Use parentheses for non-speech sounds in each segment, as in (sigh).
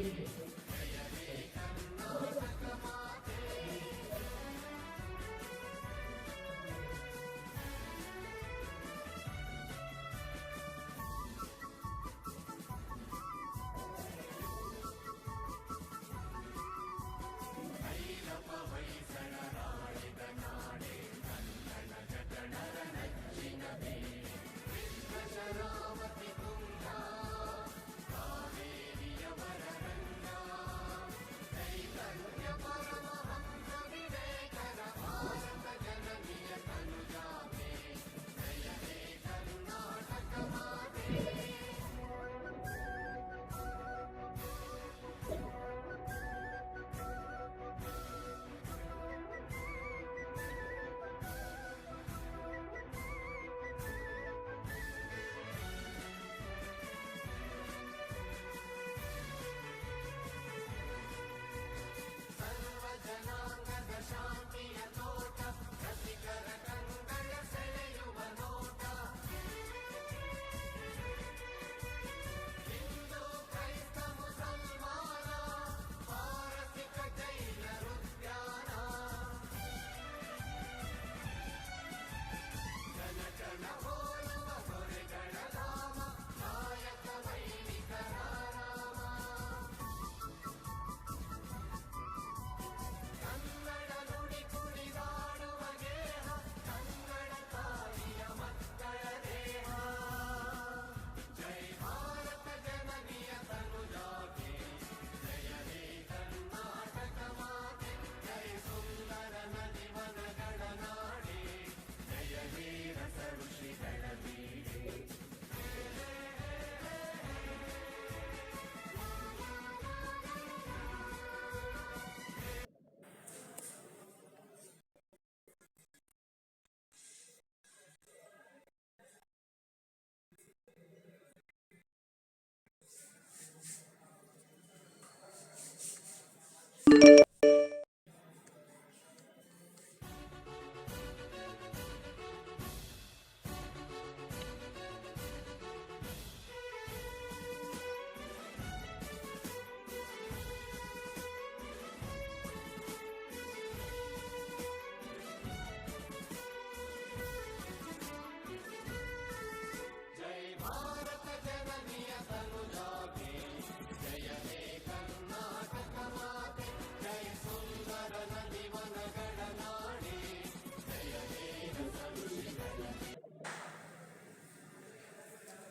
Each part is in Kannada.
Very good.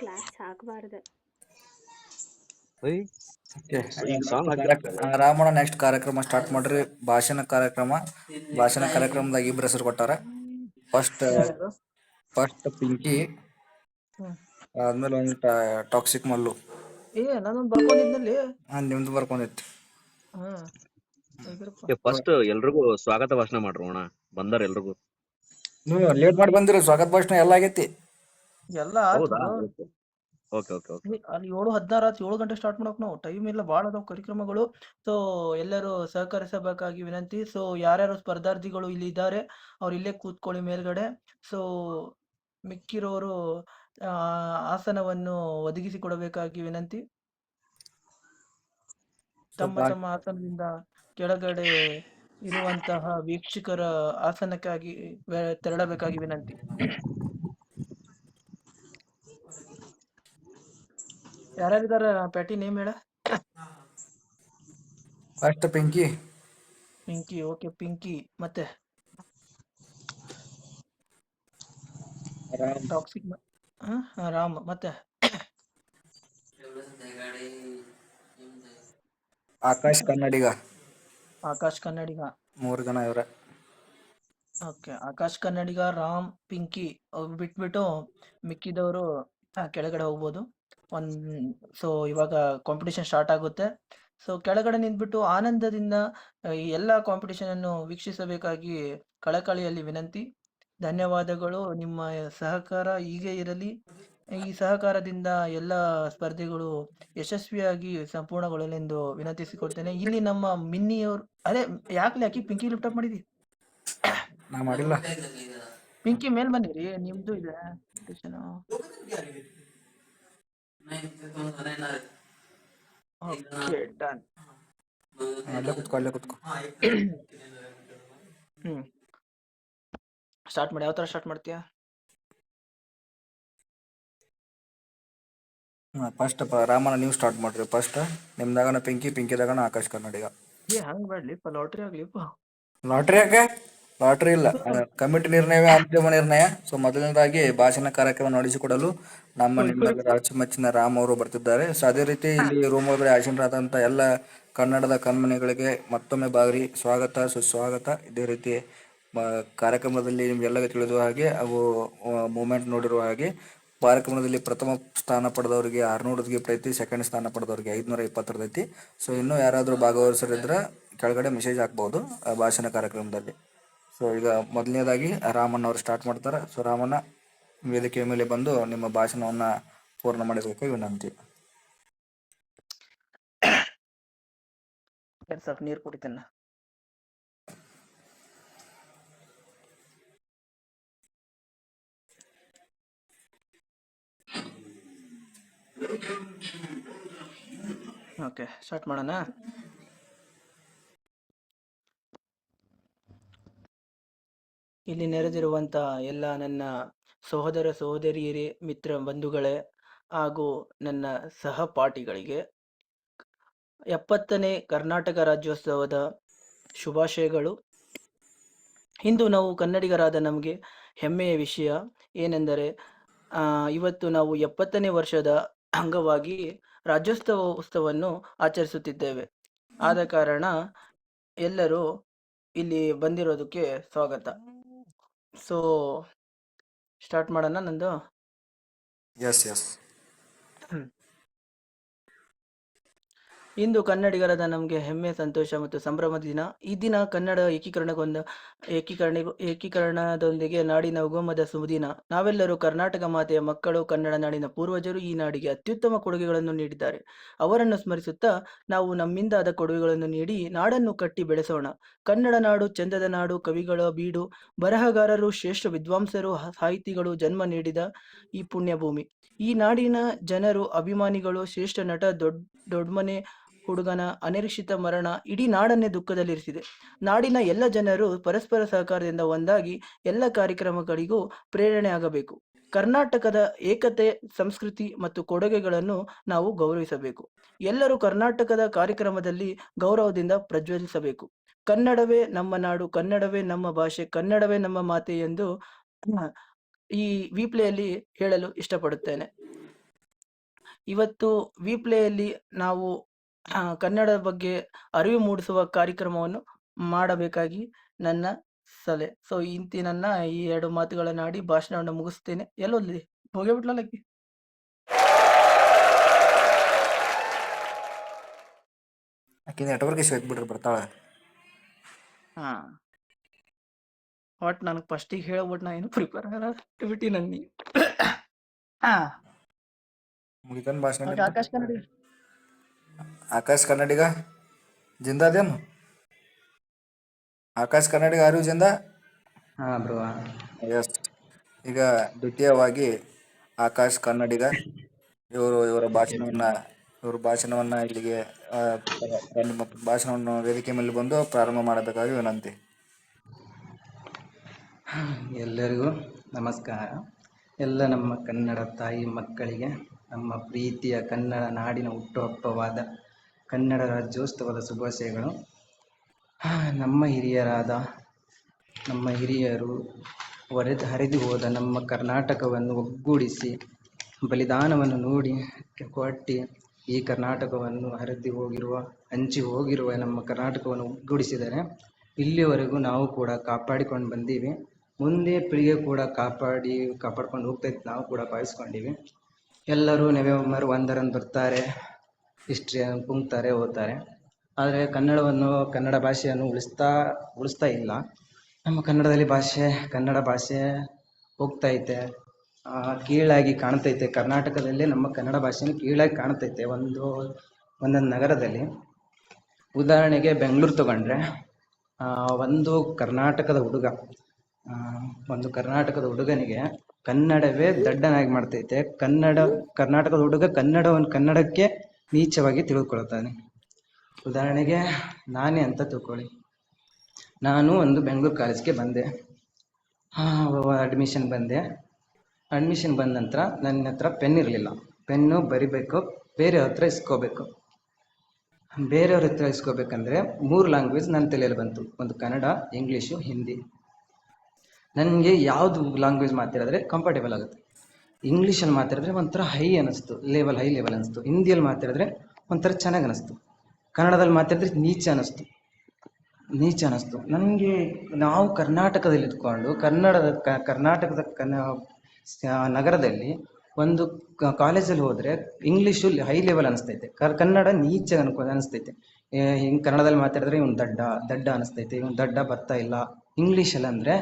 ಕ್ಲಾಸ್ ಆಗಬಾರ್ದು. ರಾಮಣ್ಣ ನೆಕ್ಸ್ಟ್ ಕಾರ್ಯಕ್ರಮ ಸ್ಟಾರ್ಟ್ ಮಾಡ್ರಿ. ಭಾಷಣ ಕಾರ್ಯಕ್ರಮ ಭಾಷಣ ಕಾರ್ಯಕ್ರಮದಾಗ ಇಬ್ರು ಹೆಸರು ಕೊಟ್ಟಾರ. First first Pinky. ಆದ್ಮೇಲೆ ಒಂದು ಟಾಕ್ಸಿಕ್ ಮಲ್ಲು. ಏ ನಾನು ಹಾ ನಿಮ್ದು ಬರ್ಕೊಂಡಿತ್ತು. ಫಸ್ಟ್ ಎಲ್ರಿಗೂ ಸ್ವಾಗತ ಭಾಷಣ ಮಾಡ್ರಿ ಅಣ್ಣ. ಬಂದಾರ ಎಲ್ರಿಗೂ. ನೀವು ಲೇಟ್ ಮಾಡಿ ಬಂದಿರಿ ಸ್ವಾಗತ ಭಾಷಣ ಎಲ್ಲ ಆಗೈತಿ. ಎಲ್ಲ ಆತು ಹೌದಾ? Okay okay okay. ಏ, ಅಲ್ಲಿ ಏಳು ಹದಿನಾರು ಆತು ಏಳು ಗಂಟೆ ಸ್ಟಾರ್ಟ್ ಮಾಡಕ್ ನಾವು. ಟೈಮ್ ಇಲ್ಲ ಬಹಳ ಅದಾವ ಕಾರ್ಯಕ್ರಮಗಳು. ಸೊ ಎಲ್ಲರೂ ಸಹಕರಿಸಬೇಕಾಗಿ ವಿನಂತಿ. ಸೊ ಯಾರ್ಯಾರು ಸ್ಪರ್ಧಾರ್ಥಿಗಳು ಇಲ್ಲಿ ಇದ್ದಾರೆ ಅವ್ರು ಇಲ್ಲೇ ಕೂತ್ಕೊಳ್ಳಿ ಮೇಲ್ಗಡೆ. ಸೊ ಮಿಕ್ಕಿರೋರು ಆ, ಆಸನವನ್ನು ಒದಗಿಸಿಕೊಡಬೇಕಾಗಿ ವಿನಂತಿ. ತಮ್ಮ ಸ್ವಲ್ಪ- ತಮ್ಮ ಆಸನದಿಂದ ಕೆಳಗಡೆ ಇರುವಂತಹ ವೀಕ್ಷಕರ ಆಸನಕ್ಕಾಗಿ ವೆ- ತೆರಳಬೇಕಾಗಿ ವಿನಂತಿ. ಯಾರ್ಯಾರಿದಾರ ಪ್ಯಾಟಿ ನೇಮ್ ಹೇಳ? ಫಸ್ಟ್ ಪಿಂಕಿ ಪಿಂಕಿ ಓಕೆ ಪಿಂಕಿ ಮತ್ತೆ? ರಾಮ್ ಟಾಕ್ಸಿಕ್ ರಾಮ್ ಮತ್ತೆ? ಆಕಾಶ್ ಕನ್ನಡಿಗ. ಆಕಾಶ್ ಕನ್ನಡಿಗ. ಮೂರು ಜನ ಇವ್ರೆ. ಓಕೆ ಆಕಾಶ್ ಕನ್ನಡಿಗ ರಾಮ್ ಪಿಂಕಿ ಅವ್ರು ಬಿಟ್ಬಿಟ್ಟು ಮಿಕ್ಕಿದವರು ಕೆಳಗಡೆ ಹೋಗ್ಬೋದು. ಒನ್ ಸೊ ಇವಾಗ ಕಾಂಪಿಟೇಷನ್ ಸ್ಟಾರ್ಟ್ ಆಗುತ್ತೆ. ಸೊ ಕೆಳಗಡೆ ನಿಂತ್ಬಿಟ್ಟು ಆನಂದದಿಂದ ಈ ಎಲ್ಲ ಕಾಂಪಿಟೇಷನ್ ಅನ್ನು ವೀಕ್ಷಿಸಬೇಕಾಗಿ ಕಳಕಳಿಯಲ್ಲಿ ವಿನಂತಿ. ಧನ್ಯವಾದಗಳು. ನಿಮ್ಮ ಸಹಕಾರ ಹೀಗೆ ಇರಲಿ. ಈ ಸಹಕಾರದಿಂದ ಎಲ್ಲ ಸ್ಪರ್ಧೆಗಳು ಯಶಸ್ವಿಯಾಗಿ ಸಂಪೂರ್ಣಗೊಳ್ಳಲೆಂದು ವಿನಂತಿಸಿಕೊಡ್ತೇನೆ ಇಲ್ಲಿ ನಮ್ಮ ಮಿನ್ನಿಯವರು ಅದೇ ಯಾಕೆ ಯಾಕೆ ಪಿಂಕಿ ಲಿಫ್ಟ್ ಅಪ್ ಮಾಡಿದಿ? ನಾ ಮಾಡಿಲ್ಲ. ಪಿಂಕಿ ಮೇಲ್ ಬನ್ನಿರಿ ನಿಮ್ದು ಇದೆ ಅಲ್ಲೇ ಕುತ್ಕೋ ಅಲ್ಲೇ ಕುತ್ಕೋ. ಹ್ಮ್. ಸ್ಟಾರ್ಟ್ ಮಾಡಿ ಯಾವ ತರ ಸ್ಟಾರ್ಟ್ ಮಾಡ್ತೀಯಾ? ಫಸ್ಟ್ ರಾಮನ ನೀವು ಸ್ಟಾರ್ಟ್ ಮಾಡ್ರಿ. ಫಸ್ಟ್ ನಿಮ್ದಾಗನ ಪಿಂಕಿ ಪಿಂಕಿದಾಗನ ಆಕಾಶ್ ಕನ್ನಡಿಗ. ಏ ಹಂಗ್ ಮಾಡ್ಲಿ ಲಾಟ್ರಿ ಆಗ್ಲಿಪ್ಪ ಲಾಟ್ರಿ ಯಾಕೆ? ಲಾಟ್ರಿ ಇಲ್ಲ. ಕಮಿಟಿ ನಿರ್ಣಯವೇ ಅಂತಿಮ ನಿರ್ಣಯ. ಸೊ ಮೊದಲನೇದಾಗಿ ಭಾಷಣ ಕಾರ್ಯಕ್ರಮ ನಡೆಸಿಕೊಡಲು ನಮ್ಮ ನಿಮ್ಮೆಲ್ಲರ ಅಚ್ಚುಮೆಚ್ಚಿನ ರಾಮ್ ಅವರು ಬರ್ತಿದ್ದಾರೆ. ಸೊ ಅದೇ ರೀತಿ ಇಲ್ಲಿ ರೂಮ್ ಒಳಗಡೆ ಆಸೀನರಾದಂಥ ಎಲ್ಲ ಕನ್ನಡದ ಕಣ್ಮನೆಗಳಿಗೆ ಮತ್ತೊಮ್ಮೆ ಬಾರಿ ಸ್ವಾಗತ ಸುಸ್ವಾಗತ. ಇದೇ ರೀತಿ ಕಾರ್ಯಕ್ರಮದಲ್ಲಿ ನಿಮ್ಗೆಲ್ಲ ತಿಳಿದ ಹಾಗೆ ಅವು ಮೂಮೆಂಟ್ ನೋಡಿರುವ ಹಾಗೆ ಕಾರ್ಯಕ್ರಮದಲ್ಲಿ ಪ್ರಥಮ ಸ್ಥಾನ ಪಡೆದವರಿಗೆ ಆರ್ನೂರ ಗಿಫ್ಟ್ ಐತಿ ಸೆಕೆಂಡ್ ಸ್ಥಾನ ಪಡೆದವರಿಗೆ ಐದುನೂರ ಇಪ್ಪತ್ತರದೈತಿ ಐತಿ. ಸೊ ಇನ್ನೂ ಯಾರಾದರೂ ಭಾಗವಹಿಸರಿದ್ರೆ ಕೆಳಗಡೆ ಮೆಸೇಜ್ ಹಾಕ್ಬೋದು ಆ ಭಾಷಣ ಕಾರ್ಯಕ್ರಮದಲ್ಲಿ. ಸೊ ಈಗ ಮೊದಲನೇದಾಗಿ ರಾಮಣ್ಣ ಅವರು ಸ್ಟಾರ್ಟ್ ಮಾಡ್ತಾರೆ. ಸೊ ರಾಮಣ್ಣ ವೇದಿಕೆಯ ಮೇಲೆ ಬಂದು ನಿಮ್ಮ ಭಾಷಣವನ್ನ ಪೂರ್ಣ ಮಾಡಬೇಕು ವಿನಂತಿ ಸ್ವಲ್ಪ ನೀರ್ ಕುಡಿತೇನೆ ಓಕೆ ಸ್ಟಾರ್ಟ್ ಮಾಡೋಣ. ಇಲ್ಲಿ ನೆರೆದಿರುವಂತಹ ಎಲ್ಲ ನನ್ನ ಸಹೋದರ ಸಹೋದರಿಯರೇ, ಮಿತ್ರ ಬಂಧುಗಳೇ ಹಾಗೂ ನನ್ನ ಸಹಪಾಠಿಗಳಿಗೆ ಎಪ್ಪತ್ತನೇ ಕರ್ನಾಟಕ ರಾಜ್ಯೋತ್ಸವದ ಶುಭಾಶಯಗಳು. ಇಂದು ನಾವು ಕನ್ನಡಿಗರಾದ ನಮಗೆ ಹೆಮ್ಮೆಯ ವಿಷಯ ಏನೆಂದರೆ ಇವತ್ತು ನಾವು ಎಪ್ಪತ್ತನೇ ವರ್ಷದ ಅಂಗವಾಗಿ ರಾಜ್ಯೋತ್ಸವ ಉತ್ಸವವನ್ನು ಆಚರಿಸುತ್ತಿದ್ದೇವೆ. ಆದ ಕಾರಣ ಎಲ್ಲರೂ ಇಲ್ಲಿ ಬಂದಿರೋದಕ್ಕೆ ಸ್ವಾಗತ. ಸೊ ಸ್ಟಾರ್ಟ್ ಮಾಡೋಣ ನಂದು? ಎಸ್ ಎಸ್ ಇಂದು ಕನ್ನಡಿಗರಾದ ನಮಗೆ ಹೆಮ್ಮೆ, ಸಂತೋಷ ಮತ್ತು ಸಂಭ್ರಮದ ದಿನ. ಈ ದಿನ ಕನ್ನಡ ಏಕೀಕರಣಗೊಂಡ, ಏಕೀಕರಣ, ಏಕೀಕರಣದೊಂದಿಗೆ ನಾಡಿನ ಉಗಮದ ಸುದಿನ. ನಾವೆಲ್ಲರೂ ಕರ್ನಾಟಕ ಮಾತೆಯ ಮಕ್ಕಳು, ಕನ್ನಡ ನಾಡಿನ ಪೂರ್ವಜರು ಈ ನಾಡಿಗೆ ಅತ್ಯುತ್ತಮ ಕೊಡುಗೆಗಳನ್ನು ನೀಡಿದ್ದಾರೆ. ಅವರನ್ನು ಸ್ಮರಿಸುತ್ತಾ ನಾವು ನಮ್ಮಿಂದಾದ ಕೊಡುಗೆಗಳನ್ನು ನೀಡಿ ನಾಡನ್ನು ಕಟ್ಟಿ ಬೆಳೆಸೋಣ. ಕನ್ನಡ ನಾಡು, ಚಂದದ ನಾಡು, ಕವಿಗಳ ಬೀಡು, ಬರಹಗಾರರು, ಶ್ರೇಷ್ಠ ವಿದ್ವಾಂಸರು, ಸಾಹಿತಿಗಳು ಜನ್ಮ ನೀಡಿದ ಈ ಪುಣ್ಯಭೂಮಿ. ಈ ನಾಡಿನ ಜನರು, ಅಭಿಮಾನಿಗಳು, ಶ್ರೇಷ್ಠ ನಟ ದೊಡ್ಡ ದೊಡ್ಮನೆ ಹುಡುಗನ ಅನಿರೀಕ್ಷಿತ ಮರಣ ಇಡೀ ನಾಡನ್ನೇ ದುಃಖದಲ್ಲಿರಿಸಿದೆ. ನಾಡಿನ ಎಲ್ಲ ಜನರು ಪರಸ್ಪರ ಸಹಕಾರದಿಂದ ಒಂದಾಗಿ ಎಲ್ಲ ಕಾರ್ಯಕ್ರಮಗಳಿಗೂ ಪ್ರೇರಣೆ ಆಗಬೇಕು. ಕರ್ನಾಟಕದ ಏಕತೆ, ಸಂಸ್ಕೃತಿ ಮತ್ತು ಕೊಡುಗೆಗಳನ್ನು ನಾವು ಗೌರವಿಸಬೇಕು. ಎಲ್ಲರೂ ಕರ್ನಾಟಕದ ಕಾರ್ಯಕ್ರಮದಲ್ಲಿ ಗೌರವದಿಂದ ಪ್ರಜ್ವಲಿಸಬೇಕು. ಕನ್ನಡವೇ ನಮ್ಮ ನಾಡು, ಕನ್ನಡವೇ ನಮ್ಮ ಭಾಷೆ, ಕನ್ನಡವೇ ನಮ್ಮ ಮಾತೆ ಎಂದು ಈ ವಿಪ್ಲೆಯಲ್ಲಿ ಹೇಳಲು ಇಷ್ಟಪಡುತ್ತೇನೆ. ಇವತ್ತು ವಿಪ್ಲೆಯಲ್ಲಿ ನಾವು ಕನ್ನಡದ ಬಗ್ಗೆ ಅರಿವು ಮೂಡಿಸುವ ಕಾರ್ಯಕ್ರಮವನ್ನು ಮಾಡಬೇಕಾಗಿ ನನ್ನ ಸಲಹೆ. ಸೊ ಇಂತಿ ನನ್ನ ಈ ಎರಡು ಮಾತುಗಳನ್ನು ಆಡಿ ಭಾಷಣವನ್ನು ಮುಗಿಸ್ತೇನೆ. ಎಲ್ಲೋದ್ಲಿ ಹೋಗಿಬಿಟ್ಲ ಆಕಿ ಆಕೆ ನೆಟ್ವರ್ಕ್ ಇಶ್ಯೂ ಬಿಡ್ರಿ ಬರ್ತಾಳೆ. ಹಾ. ಒಟ್ ನನಗೆ ಫಸ್ಟಿಗೆ ಹೇಳ್ಬಿಟ್ಟು ನಾ ಏನು ಪ್ರಿಪೇರ್ ಬಿಟ್ಟಿ ನನ್ನ ಹಾ ಮುಗಿತನ್ ಭಾಷಣ ಆಕಾಶ್ ಕನ್ನಡಿ. ಆಕಾಶ್ ಕನ್ನಡಿಗ? ಜಿಂದ ಅದೇನು? ಆಕಾಶ್ ಕನ್ನಡಿಗ ಅರಿವು ಜಿಂದಾ? ಹಾ ಬ್ರೋ. ಎಸ್ ಈಗ ದ್ವಿತೀಯವಾಗಿ ಆಕಾಶ್ ಕನ್ನಡಿಗ. ಇವರು ಇವರ ಭಾಷಣವನ್ನ ಇವರ ಭಾಷಣವನ್ನ ಇಲ್ಲಿಗೆ ಆ, ತ- ನಿಮ್ಮ ಭಾಷಣವನ್ನು ವೇದಿಕೆ ಮೇಲೆ ಬಂದು ಪ್ರಾರಂಭ ಮಾಡಬೇಕಾಗಿ ವಿನಂತಿ. ಎಲ್ಲರಿಗೂ ನಮಸ್ಕಾರ. ಎಲ್ಲ ನಮ್ಮ ಕನ್ನಡ ತಾಯಿ ಮಕ್ಕಳಿಗೆ ನಮ್ಮ ಪ್ರೀತಿಯ ಕನ್ನಡ ನಾಡಿನ ಹುಟ್ಟುಹಬ್ಬವಾದ ಕನ್ನಡ ರಾಜ್ಯೋತ್ಸವದ ಶುಭಾಶಯಗಳು. ನಮ್ಮ ಹಿರಿಯರಾದ, ನಮ್ಮ ಹಿರಿಯರು ಹೊರೆದು ಹರಿದು ಹೋದ ನಮ್ಮ ಕರ್ನಾಟಕವನ್ನು ಒಗ್ಗೂಡಿಸಿ, ಬಲಿದಾನವನ್ನು ನೋಡಿ ಕೊಟ್ಟಿ ಈ ಕರ್ನಾಟಕವನ್ನು ಹರಿದು ಹೋಗಿರುವ, ಹಂಚಿ ಹೋಗಿರುವ ನಮ್ಮ ಕರ್ನಾಟಕವನ್ನು ಒಗ್ಗೂಡಿಸಿದರೆ ಇಲ್ಲಿವರೆಗೂ ನಾವು ಕೂಡ ಕಾಪಾಡಿಕೊಂಡು ಬಂದೀವಿ. ಮುಂದೆ ಪೀಳಿಗೆ ಕೂಡ ಕಾಪಾಡಿ, ಕಾಪಾಡ್ಕೊಂಡು ಹೋಗ್ತಾ ನಾವು ಕೂಡ ಭಾವಿಸ್ಕೊಂಡಿವಿ ಎಲ್ಲರೂ ನವೆಂಬರ್ ಒಂದರಂದು ಬರ್ತಾರೆ, ಹಿಸ್ಟ್ರಿ ಕುಂಗ್ತಾರೆ, ಓದ್ತಾರೆ. ಆದರೆ ಕನ್ನಡವನ್ನು, ಕನ್ನಡ ಭಾಷೆಯನ್ನು ಉಳಿಸ್ತಾ ಉಳಿಸ್ತಾ ಇಲ್ಲ. ನಮ್ಮ ಕನ್ನಡದಲ್ಲಿ ಭಾಷೆ, ಕನ್ನಡ ಭಾಷೆ ಹೋಗ್ತೈತೆ. ಕೀಳಾಗಿ ಕಾಣ್ತೈತೆ. ಕರ್ನಾಟಕದಲ್ಲಿ ನಮ್ಮ ಕನ್ನಡ ಭಾಷೆನ ಕೀಳಾಗಿ ಕಾಣ್ತೈತೆ ಒಂದು, ಒಂದೊಂದು ನಗರದಲ್ಲಿ. ಉದಾಹರಣೆಗೆ ಬೆಂಗಳೂರು ತಗೊಂಡ್ರೆ ಒಂದು ಕರ್ನಾಟಕದ ಹುಡುಗ ಒಂದು ಕರ್ನಾಟಕದ ಹುಡುಗನಿಗೆ ಕನ್ನಡವೇ ದಡ್ಡನಾಗಿ ಮಾಡ್ತೈತೆ. ಕನ್ನಡ, ಕರ್ನಾಟಕದ ಹುಡುಗ ಕನ್ನಡವನ್ನು ಕನ್ನಡಕ್ಕೆ ನೀಚವಾಗಿ ತಿಳ್ಕೊಳ್ತಾನೆ. ಉದಾಹರಣೆಗೆ, ನಾನೇ ಅಂತ ತಿಳ್ಕೊಳ್ಳಿ. ನಾನು ಒಂದು ಬೆಂಗಳೂರು ಕಾಲೇಜ್ಗೆ ಬಂದೆ. ಅಡ್ಮಿಷನ್ ಬಂದೆ. ಅಡ್ಮಿಷನ್ ಬಂದ ನಂತರ ನನ್ನ ಹತ್ರ ಪೆನ್ ಇರಲಿಲ್ಲ. ಪೆನ್ನು ಬರಿಬೇಕು ಬೇರೆ ಹತ್ರ ಇಸ್ಕೋಬೇಕು. ಬೇರೆಯವ್ರ ಹತ್ರ ಇಸ್ಕೋಬೇಕಂದ್ರೆ ಮೂರು ಲ್ಯಾಂಗ್ವೇಜ್ ನನ್ನ ತಲೆಯಲ್ಲಿ ಬಂತು. ಒಂದು ಕನ್ನಡ ಇಂಗ್ಲೀಷು ಹಿಂದಿ ನನಗೆ ಯಾವುದು ಲ್ಯಾಂಗ್ವೇಜ್ ಮಾತಾಡಿದ್ರೆ ಕಂಫರ್ಟೇಬಲ್ ಆಗುತ್ತೆ. ಇಂಗ್ಲೀಷಲ್ಲಿ ಮಾತಾಡಿದ್ರೆ ಒಂಥರ ಹೈ ಅನಿಸ್ತು ಲೆವೆಲ್ ಹೈ ಲೆವೆಲ್ ಅನಿಸ್ತು ಹಿಂದಿಯಲ್ಲಿ ಮಾತಾಡಿದ್ರೆ ಒಂಥರ ಚೆನ್ನಾಗಿ ಅನಿಸ್ತು ಕನ್ನಡದಲ್ಲಿ ಮಾತಾಡಿದ್ರೆ ನೀಚ ಅನಿಸ್ತು ನೀಚ ಅನಿಸ್ತು ನನಗೆ ನಾವು ಕರ್ನಾಟಕದಲ್ಲಿ ಇದ್ಕೊಂಡು, ಕನ್ನಡದ ಕರ್ನಾಟಕದ ಕನ್ನ ನಗರದಲ್ಲಿ ಒಂದು ಕಾಲೇಜಲ್ಲಿ ಹೋದರೆ ಇಂಗ್ಲೀಷು ಹೈ ಲೆವೆಲ್ ಅನಿಸ್ತೈತೆ ಕನ್ನಡ ನೀಚ ಅನ್ಕೊ ಅನಿಸ್ತೈತೆ ಹಿಂಗೆ ಕನ್ನಡದಲ್ಲಿ ಮಾತಾಡಿದ್ರೆ ಇವ್ನು ದಡ್ಡ ದಡ್ಡ ಅನಿಸ್ತೈತೆ ಇವ್ನು ದಡ್ಡ ಬರ್ತಾ ಇಲ್ಲ. ಇಂಗ್ಲೀಷಲ್ಲಿ ಅಂದರೆ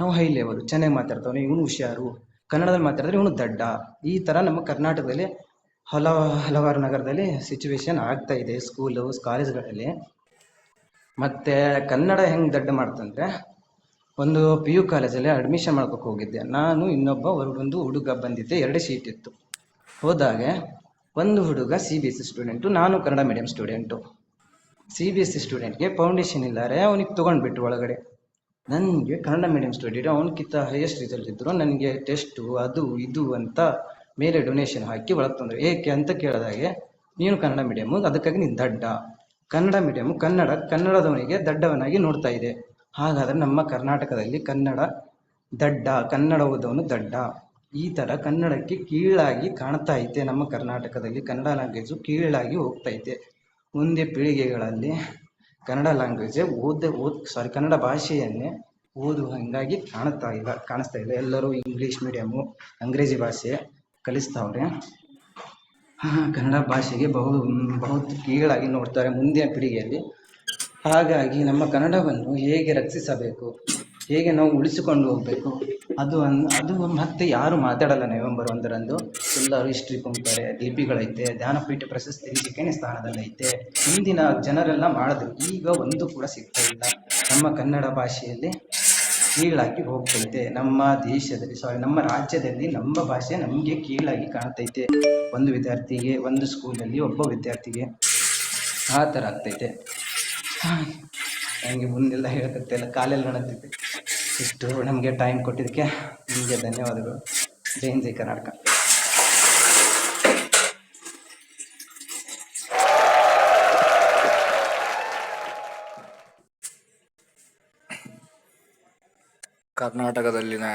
ನಾವು ಹೈ ಲೆವೆಲ್ ಚೆನ್ನಾಗಿ ಮಾತಾಡ್ತಾನೆ ಇವನು ಹುಷಾರು. ಕನ್ನಡದಲ್ಲಿ ಮಾತಾಡಿದ್ರೆ ಇವನು ದಡ್ಡ. ಈ ಥರ ನಮ್ಮ ಕರ್ನಾಟಕದಲ್ಲಿ ಹಲವು ಹಲವಾರು ನಗರದಲ್ಲಿ ಸಿಚುವೇಶನ್ ಆಗ್ತಾ ಇದೆ. ಸ್ಕೂಲು ಕಾಲೇಜ್ಗಳಲ್ಲಿ ಮತ್ತು ಕನ್ನಡ ಹೆಂಗೆ ದಡ್ಡ ಮಾಡ್ತಂದ್ರೆ, ಒಂದು ಪಿ ಯು ಕಾಲೇಜಲ್ಲಿ ಅಡ್ಮಿಷನ್ ಮಾಡ್ಕೊಕ್ಕೆ ಹೋಗಿದ್ದೆ. ನಾನು ಇನ್ನೊಬ್ಬ ಒಂದು ಹುಡುಗ ಬಂದಿದ್ದೆ. ಎರಡೇ ಸೀಟ್ ಇತ್ತು. ಹೋದಾಗ ಒಂದು ಹುಡುಗ C B S E student ನಾನು Kannada medium student C B S E ಸ್ಟೂಡೆಂಟ್ಗೆ foundation ಇಲ್ಲಾರೆ, ಅವನಿಗೆ ತೊಗೊಂಡ್ಬಿಟ್ರು ಒಳಗಡೆ. ನನಗೆ ಕನ್ನಡ ಮೀಡಿಯಂ ಸ್ಟೂಡೆಂಟ್ ಅವನಕ್ಕಿಂತ ಹೈಯೆಸ್ಟ್ ರಿಸಲ್ಟ್ ಇದ್ದರು ನನಗೆ ಟೆಸ್ಟು ಅದು ಇದು ಅಂತ ಮೇಲೆ ಡೊನೇಷನ್ ಹಾಕಿ ಒಳಗೆ ತಂದರು. ಏಕೆ ಅಂತ ಕೇಳಿದಾಗೆ, ನೀನು ಕನ್ನಡ ಮೀಡಿಯಮ್ಮು ಅದಕ್ಕಾಗಿ ನೀನು ದಡ್ಡ. ಕನ್ನಡ ಮೀಡಿಯಮ್ಮು ಕನ್ನಡ, ಕನ್ನಡದವನಿಗೆ ದಡ್ಡವನಾಗಿ ನೋಡ್ತಾ ಇದೆ. ಹಾಗಾದರೆ ನಮ್ಮ ಕರ್ನಾಟಕದಲ್ಲಿ ಕನ್ನಡ ದಡ್ಡ, ಕನ್ನಡ ಓದವನು ದಡ್ಡ. ಈ ಥರ ಕನ್ನಡಕ್ಕೆ ಕೀಳಾಗಿ ಕಾಣ್ತಾ ಐತೆ ನಮ್ಮ ಕರ್ನಾಟಕದಲ್ಲಿ. ಕನ್ನಡ ಲ್ಯಾಂಗ್ವೇಜು ಕೀಳಾಗಿ ಹೋಗ್ತಾ ಹೋಗ್ತೈತೆ ಮುಂದೆ ಪೀಳಿಗೆಗಳಲ್ಲಿ ಕನ್ನಡ ಲ್ಯಾಂಗ್ವೇಜೇ ಓದ, ಓದ್ ಸಾರಿ ಕನ್ನಡ ಭಾಷೆಯನ್ನೇ ಓದುವ ಹಂಗಾಗಿ ಕಾಣುತ್ತಾ ಇಲ್ಲ, ಕಾಣಿಸ್ತಾ ಇಲ್ಲ. ಎಲ್ಲರೂ ಇಂಗ್ಲೀಷ್ ಮೀಡಿಯಮ್ಮು ಅಂಗ್ರೇಜಿ ಭಾಷೆ ಕಲಿಸ್ತಾವ್ರೆ. ಕನ್ನಡ ಭಾಷೆಗೆ ಬಹು ಬಹುತ್ ಕೀಳಾಗಿ ನೋಡ್ತಾರೆ ಮುಂದಿನ ಪೀಳಿಗೆಯಲ್ಲಿ. ಹಾಗಾಗಿ ನಮ್ಮ ಕನ್ನಡವನ್ನು ಹೇಗೆ ರಕ್ಷಿಸಬೇಕು? ಹೇಗೆ ನಾವು ಉಳಿಸಿಕೊಂಡು ಹೋಗಬೇಕು? ಅದು ಅನ್, ಅದು ಮತ್ತೆ ಯಾರು ಮಾತಾಡಲ್ಲ ನವೆಂಬರ್ ಒಂದರಂದು. ಎಲ್ಲರೂ ಹಿಸ್ಟ್ರಿ ಕುಂತಾರೆ ಲಿಪಿಗಳೈತೆ ಧ್ಯಾನಪೀಠ ಪ್ರಶಸ್ತಿ ಸೆಕೆಂಡ್ ಸ್ಥಾನದಲ್ಲೈತೆ. ಹಿಂದಿನ ಜನರೆಲ್ಲ ಮಾಡಿದ್ರು ಈಗ ಒಂದು ಕೂಡ ಸಿಗ್ತಾ ಇಲ್ಲ. ನಮ್ಮ ಕನ್ನಡ ಭಾಷೆಯಲ್ಲಿ ಕೀಳಾಗಿ ಹೋಗ್ತೈತೆ. ನಮ್ಮ ದೇಶದಲ್ಲಿ ಸಾರಿ ನಮ್ಮ ರಾಜ್ಯದಲ್ಲಿ ನಮ್ಮ ಭಾಷೆ ನಮಗೆ ಕೀಳಾಗಿ ಕಾಣ್ತೈತೆ. ಒಂದು ವಿದ್ಯಾರ್ಥಿಗೆ, ಒಂದು ಸ್ಕೂಲಲ್ಲಿ ಒಬ್ಬ ವಿದ್ಯಾರ್ಥಿಗೆ ಆ ಥರ ಆಗ್ತೈತೆ. ನನಗೆ ಮುಂದೆಲ್ಲ ಹೇಳಕತ್ತಿಲ್ಲ ಕಾಲೆಲ್ಲ ನಡತೈತೆ. ಇಷ್ಟು ನಮಗೆ ಟೈಮ್ ಕೊಟ್ಟಿದ್ದಕ್ಕೆ ನಿಮಗೆ ಧನ್ಯವಾದಗಳು. ಜೈ ಹಿಂದ್, ಜೈ ಕರ್ನಾಟಕ. ಕರ್ನಾಟಕದಲ್ಲಿನ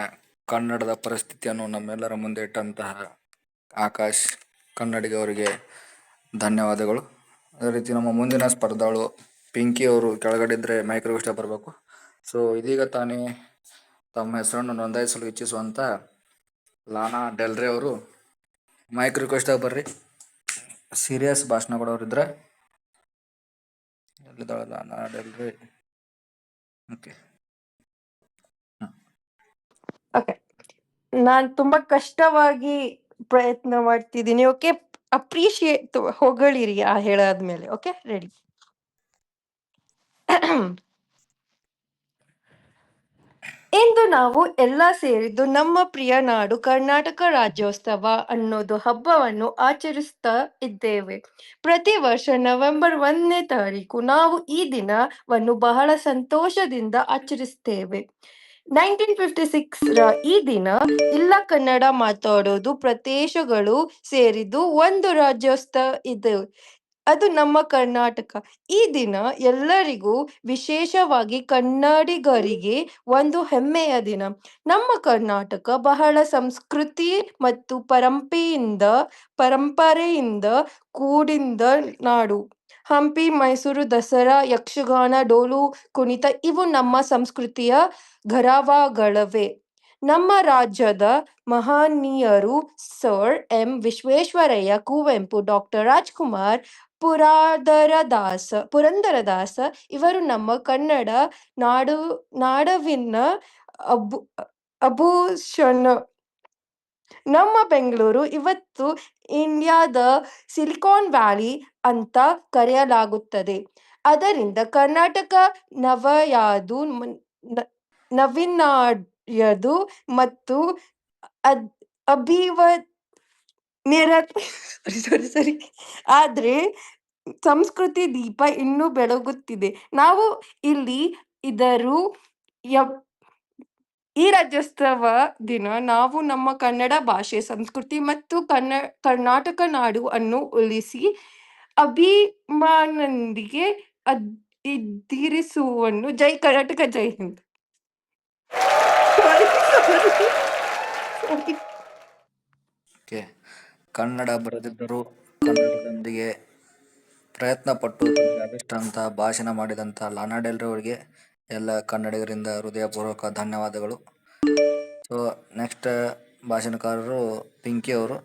ಕನ್ನಡದ ಪರಿಸ್ಥಿತಿಯನ್ನು ನಮ್ಮೆಲ್ಲರ ಮುಂದೆ ಇಟ್ಟಂತಹ ಆಕಾಶ್ ಕನ್ನಡಿಗ ಅವರಿಗೆ ಧನ್ಯವಾದಗಳು. ಅದೇ ರೀತಿ ನಮ್ಮ ಮುಂದಿನ ಸ್ಪರ್ಧಾಳು ಪಿಂಕಿ ಅವರು ಕೆಳಗಡೆ ಇದ್ದರೆ ಮೈಕ್ರೋವಿಷ್ಟ ಬರಬೇಕು. ಸೊ ಇದೀಗ ತಾನೇ ತಮ್ಮ ಹೆಸರನ್ನು ನೋಂದಾಯಿಸಲು ಇಚ್ಛಿಸುವಂಥ ಲಾನಾ ಡೆಲ್ರೆ ಅವರು ಮೈಕ್ ರಿಕ್ವೆಸ್ಟಾಗಿ ಬರ್ರಿ. ಸೀರಿಯಸ್ ಭಾಷಣ ಕೊಡೋರಿದ್ರೆ ಎಲ್ಲಿದ್ದಾಳೆ ಲಾನಾ ಡೆಲ್ರೆ ಓಕೆ ಓಕೆ ನಾನ್ ತುಂಬಾ ಕಷ್ಟವಾಗಿ ಪ್ರಯತ್ನ ಮಾಡ್ತಿದ್ದೀನಿ. ಓಕೆ ಅಪ್ರಿಶಿಯೇಟ್ ಹೊಗಳಿರಿ ಆ ಹೇಳಾದ್ಮೇಲೆ. ಓಕೆ ರೆಡಿ ಇಂದು ನಾವು ಎಲ್ಲ ಸೇರಿದ್ದು ನಮ್ಮ ಪ್ರಿಯ ನಾಡು ಕರ್ನಾಟಕ ರಾಜ್ಯೋತ್ಸವ ಅನ್ನೋದು ಹಬ್ಬವನ್ನು ಆಚರಿಸ್ತಾ ಇದ್ದೇವೆ. ಪ್ರತಿ ವರ್ಷ ನವೆಂಬರ್ ಒಂದನೇ ತಾರೀಕು ನಾವು ಈ ದಿನವನ್ನು ಬಹಳ ಸಂತೋಷದಿಂದ ಆಚರಿಸ್ತೇವೆ. ನೈನ್ಟೀನ್ ಫಿಫ್ಟಿ ಸಿಕ್ಸ್ ರ ಈ ದಿನ ಇಲ್ಲ ಕನ್ನಡ ಮಾತಾಡೋದು ಪ್ರದೇಶಗಳು ಸೇರಿದ್ದು ಒಂದು ರಾಜ್ಯೋತ್ಸವ ಇದೆ. ಅದು ನಮ್ಮ ಕರ್ನಾಟಕ. ಈ ದಿನ ಎಲ್ಲರಿಗೂ ವಿಶೇಷವಾಗಿ ಕನ್ನಡಿಗರಿಗೆ ಒಂದು ಹೆಮ್ಮೆಯ ದಿನ. ನಮ್ಮ ಕರ್ನಾಟಕ ಬಹಳ ಸಂಸ್ಕೃತಿ ಮತ್ತು ಪರಂಪೆಯಿಂದ ಪರಂಪರೆಯಿಂದ ಕೂಡಿಂದ ನಾಡು. ಹಂಪಿ, ಮೈಸೂರು, ದಸರಾ, ಯಕ್ಷಗಾನ, ಡೋಲು, ಕುಣಿತ ಇವು ನಮ್ಮ ಸಂಸ್ಕೃತಿಯ ಘರವಾಗಳವೆ ನಮ್ಮ ರಾಜ್ಯದ ಮಹಾನೀಯರು sir M Visvesvaraya, Kuvempu, doctor Rajkumar Purandaradasa, Purandaradasa, ಇವರು ನಮ್ಮ ಕನ್ನಡ ನಾಡು, ನಾಡವಿನ ಅಬು, ಅಭೂಷಣ. ನಮ್ಮ ಬೆಂಗಳೂರು ಇವತ್ತು ಇಂಡಿಯಾದ ಸಿಲಿಕಾನ್ ವ್ಯಾಲಿ ಅಂತ ಕರೆಯಲಾಗುತ್ತದೆ. ಅದರಿಂದ ಕರ್ನಾಟಕ ನವಯಾದು ನವಿನಾಡ್ಯದು ಮತ್ತು ಅಭಿವ ನಿರ (laughs) ಸಾರಿ, ಸರಿ ಆದ್ರೆ ಸಂಸ್ಕೃತಿ ದೀಪ ಇನ್ನೂ ಬೆಳಗುತ್ತಿದೆ. ನಾವು ಇಲ್ಲಿ ಇದರು ಈ ರಾಜ್ಯೋತ್ಸವ ದಿನ ನಾವು ನಮ್ಮ ಕನ್ನಡ ಭಾಷೆ, ಸಂಸ್ಕೃತಿ ಮತ್ತು ಕನ್ನ ಕರ್ನಾಟಕ ನಾಡು ಅನ್ನು ಉಳಿಸಿ ಅಭಿಮಾನದೊಂದಿಗೆ ಅದ್ ಇದ್ದಿರಿಸುವನ್ನು ಜೈ ಕರ್ನಾಟಕ, ಜೈ ಹಿಂದ್. (laughs) ಕನ್ನಡ ಬರೆದಿದ್ದರು ಕನ್ನಡದೊಂದಿಗೆ ಪ್ರಯತ್ನ ಪಟ್ಟು ಅಂತ ಭಾಷಣ ಮಾಡಿದಂಥ ಲಾನಾ ಡೆಲ್ ಅವರಿಗೆ ಎಲ್ಲ ಕನ್ನಡಿಗರಿಂದ ಹೃದಯಪೂರ್ವಕ ಧನ್ಯವಾದಗಳು. ಸೊ ನೆಕ್ಸ್ಟ್ ಭಾಷಣಕಾರರು ಪಿಂಕಿ ಅವರು.